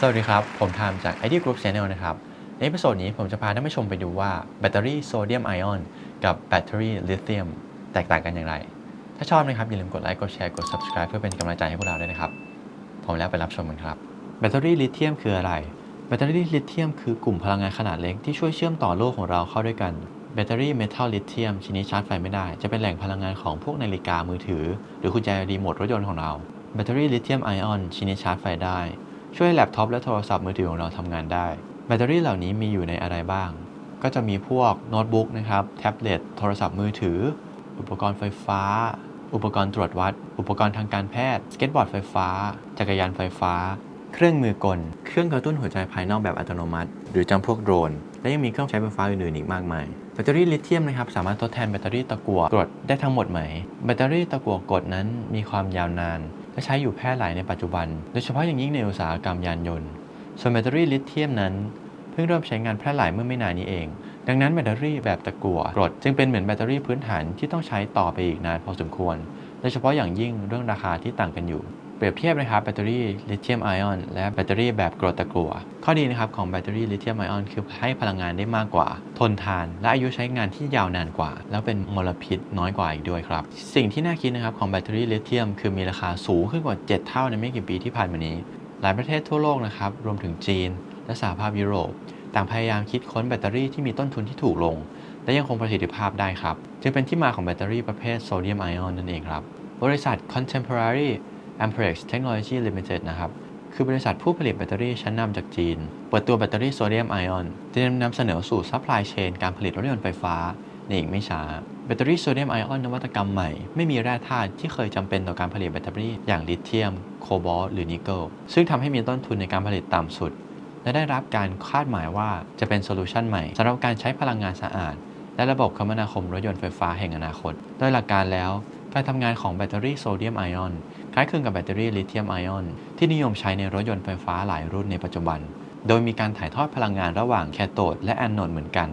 สวัสดีครับ ผมทามจาก ID Group Channel นะครับ ในเอพิโซดนี้ผมจะพาท่านผู้ชมไปดูว่าแบตเตอรี่โซเดียมไอออนกับแบตเตอรี่ลิเธียมแตกต่างกันอย่างไร ถ้าชอบนะครับ อย่าลืมกดไลค์ กดแชร์ กด subscribe เพื่อเป็นกำลังใจให้พวกเราด้วยนะครับ ผมแล้วไปรับชมกันครับ แบตเตอรี่ลิเธียมคืออะไร แบตเตอรี่ลิเธียมคือกลุ่มพลังงานขนาดเล็กที่ช่วยเชื่อมต่อโลกของเราเข้าด้วยกัน แบตเตอรี่เมทัลลิเธียมชนิดชาร์จไฟไม่ได้ จะเป็นแหล่งพลังงานของพวกนาฬิกามือถือ หรือกุญแจรีโมทรถยนต์ของเรา แบตเตอรี่ลิเธียมไอออนชนิดชาร์จไฟได้ ช่วยให้แล็ปท็อปและโทรศัพท์มือถือของเราทำงานได้ แบตเตอรี่เหล่านี้มีอยู่ในอะไรบ้าง ก็จะมีพวกโน้ตบุ๊กนะครับ แท็บเล็ต โทรศัพท์มือถือ อุปกรณ์ไฟฟ้า อุปกรณ์ตรวจวัด อุปกรณ์ทางการแพทย์ สเก็ตบอร์ดไฟฟ้า จักรยานไฟฟ้า เครื่องมือกล เครื่องกระตุ้นหัวใจภายนอกแบบอัตโนมัติ หรือจำพวกโดรน และยังมีเครื่องใช้ไฟฟ้าอื่นๆอีกมากมายแบตเตอรี่ลิเธียมนะครับสามารถทดแทนแบตเตอรี่ตะกั่วกรดได้ทั้งหมดไหม แบตเตอรี่ตะกั่วกรดนั้นมีความยาวนาน และใช้อยู่แพร่หลายในปัจจุบัน โดยเฉพาะอย่างยิ่งในอุตสาหกรรมยานยนต์ ส่วนแบตเตอรี่ลิเธียมนั้น เพิ่งเริ่มใช้งานแพร่หลายเมื่อไม่นานนี้เอง ดังนั้นแบตเตอรี่แบบตะกั่วกรดจึงเป็นเหมือนแบตเตอรี่พื้นฐานที่ต้องใช้ต่อไปอีกนานพอสมควร โดยเฉพาะอย่างยิ่งเรื่องราคาที่ต่างกันอยู่ เปรียบเทียบนะครับแบตเตอรี่ลิเธียมไอออนและแบตเตอรี่แบบกรดตะกั่วข้อดีนะครับของแบตเตอรี่ลิเธียมไอออนคือให้พลังงานได้มากกว่า ทนทาน และอายุใช้งานที่ยาวนานกว่า แล้วเป็นมลพิษน้อยกว่าอีกด้วยครับ สิ่งที่น่าคิดนะครับของแบตเตอรี่ลิเธียมคือมีราคาสูงขึ้นกว่า 7 เท่าในไม่กี่ปีที่ผ่านมานี้ หลายประเทศทั่วโลกนะครับรวมถึงจีน และสหภาพยุโรป ต่างพยายามคิดค้นแบตเตอรี่ที่มีต้นทุนที่ถูกลง และยังคงประสิทธิภาพได้ครับจึงเป็นที่มาของแบตเตอรี่ประเภทโซเดียมไอออนนั่นเองครับบริษัท Contemporary Amperex Technology Limited นะครับ คือบริษัทผู้ผลิตแบตเตอรี่ชั้นนำจากจีน เปิดตัวแบตเตอรี่โซเดียมไอออนเตรียมนำเสนอสู่ซัพพลายเชนการผลิตรถยนต์ไฟฟ้าในอีกไม่ช้า แบตเตอรี่โซเดียมไอออนนวัตกรรมใหม่ ไม่มีแร่ธาตุที่เคยจำเป็นต่อการผลิตแบตเตอรี่อย่างลิเธียม โคบอลต์หรือนิกเกิลซึ่งทำให้มีต้นทุนในการผลิตต่ำสุด และได้รับการคาดหมายว่าจะเป็นโซลูชันใหม่สำหรับการใช้พลังงานสะอาด และระบบคมนาคมรถยนต์ไฟฟ้าแห่งอนาคต โดยหลักการแล้ว การทำงานของแบตเตอรี่โซเดียมไอออน ล้ายคลึงกับแบตเตอรี่ลิเธียมไอออนที่นิยมใช้ในรถยนต์ไฟฟ้าหลายรุ่นในปัจจุบัน โดยมีการถ่ายทอดพลังงานระหว่างแคโตดและแอนโนดเหมือนกัน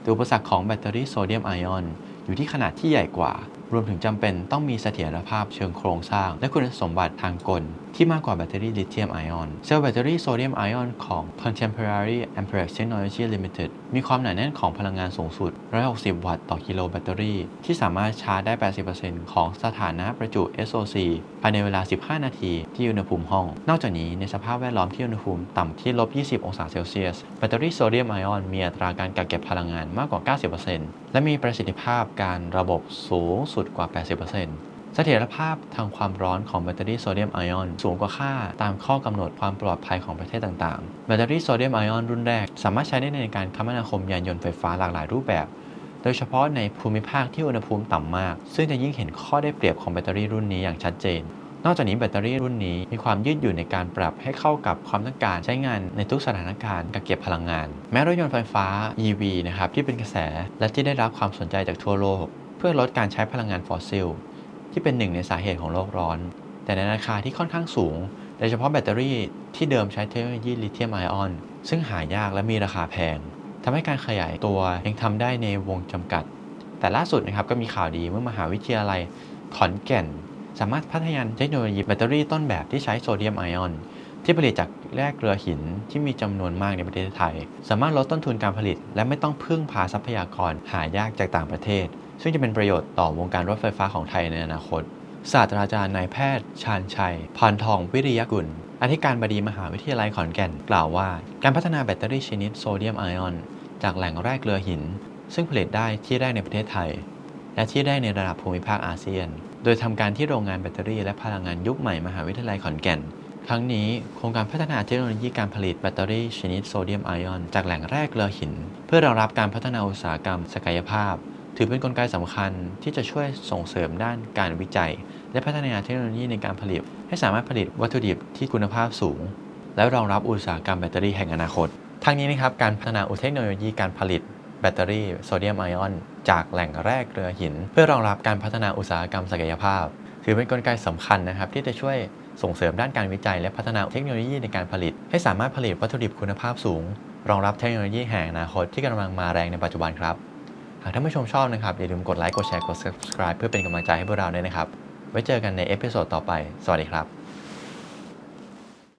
แต่อุปสรรคของแบตเตอรี่โซเดียมไอออนอยู่ที่ขนาดที่ใหญ่กว่า รวมถึงจำเป็นต้องมีเสถียรภาพเชิงโครงสร้าง และคุณสมบัติทางกล ที่มากกว่าแบตเตอรี่ลิเธียมไอออน เซลล์แบตเตอรี่โซเดียมไอออนของ Contemporary Amperex Technology Limited มีความหนาแน่นของพลังงานสูงสุด 160 วัตต์ต่อกิโลแบตเตอรี่ ที่สามารถชาร์จได้ 80%ของสถานะประจุ SOC ภายในเวลา 15 นาทีที่อุณหภูมิห้อง นอกจากนี้ในสภาพแวดล้อมที่อุณหภูมิต่ำที่ลบ 20 องศาเซลเซียส แบตเตอรี่โซเดียมไอออนมีอัตราการกักเก็บพลังงานมากกว่า 90%และมีประสิทธิภาพการระบบสูงสุดกว่า 80%เสถียรภาพทางความร้อนของแบตเตอรี่โซเดียมไอออนสูงกว่าค่าตามข้อกำหนดความปลอดภัยของประเทศต่างๆ แบตเตอรี่โซเดียมไอออนรุ่นแรก สามารถใช้ได้ในการคมนาคมยานยนต์ไฟฟ้าหลากหลายรูปแบบ โดยเฉพาะในภูมิภาคที่อุณหภูมิต่ำมาก ซึ่งจะยิ่งเห็นข้อได้เปรียบของแบตเตอรี่รุ่นนี้อย่างชัดเจนนอกจากนี้แบตเตอรี่รุ่นนี้มีความยืดหยุ่นในการปรับให้เข้ากับความต้องการใช้งานในทุกสถานการณ์กักเก็บพลังงาน แม้รถยนต์ไฟฟ้า EV นะครับที่เป็นกระแสและที่ได้รับความสนใจจากทั่วโลก เพื่อลดการใช้พลังงานฟอสซิล ที่เป็นหนึ่งในสาเหตุของโลกร้อน แต่ในราคาที่ค่อนข้างสูง โดยเฉพาะแบตเตอรี่ที่เดิมใช้เทคโนโลยีลิเธียมไอออน ซึ่งหายากและมีราคาแพงทำให้การขยายตัวยังทำได้ในวงจำกัด แต่ล่าสุดนะครับก็มีข่าวดีเมื่อมหาวิทยาลัยขอนแก่น สามารถพัฒนาเทคโนโลยีแบตเตอรี่ต้นแบบที่ใช้โซเดียมไอออนที่ผลิตจากแร่เกลือหินที่มีจำนวนมากในประเทศไทย สามารถลดต้นทุนการผลิต และไม่ต้องพึ่งพาทรัพยากรหายากจากต่างประเทศ ซึ่งจะเป็นประโยชน์ต่อวงการรถไฟฟ้าของไทยในอนาคต ศาสตราจารย์นายแพทย์ ชาญชัย พานทองวิริยกุล อธิการบดีมหาวิทยาลัยขอนแก่น กล่าวว่า การพัฒนาแบตเตอรี่ชนิดโซเดียมไอออน จากแหล่งแร่เกลือหิน ซึ่งผลิตได้ที่แรกในประเทศไทย และที่ได้ในระดับภูมิภาคอาเซียน โดยทำการที่โรงงานแบตเตอรี่และพลังงานยุคใหม่มหาวิทยาลัยขอนแก่นครั้งนี้โครงการพัฒนาเทคโนโลยีการผลิตแบตเตอรี่ชนิดโซเดียมไอออน จากแหล่งแร่เกลือหิน เพื่อรองรับการพัฒนาอุตสาหกรรมศักยภาพ ถือเป็นนกลไกสำคัญที่จะช่วยส่งเสริมด้านการวิจัย และพัฒนาเทคโนโลยีในการผลิต ให้สามารถผลิตวัตถุดิบที่คุณภาพสูง และรองรับอุตสาหกรรมแบตเตอรี่แห่งอนาคต ทั้งนี้นะครับการพัฒนาอุเทคโนโลยีการผลิตแบตเตอรี่โซเดียมไอออนจากแหล่งแร่เกลือหิน เพื่อรองรับการพัฒนาอุตสาหกรรมศักยภาพ ถือเป็นนกลไกสำคัญนะครับที่จะช่วยส่งเสริมด้านการวิจัย และพัฒนาเทคโนโลยีในการผลิต ให้สามารถผลิตวัตถุดิบคุณภาพสูง รองรับเทคโนโลยีแห่งอนาคตที่กำลังมาแรงในปัจจุบันครับ หากท่านผู้ชมชอบนะครับ อย่าลืมกดไลค์ กดแชร์ กด subscribe เพื่อเป็นกำลังใจให้พวกเราด้วยนะครับ ไว้เจอกันในเอพิโซดต่อไป สวัสดีครับ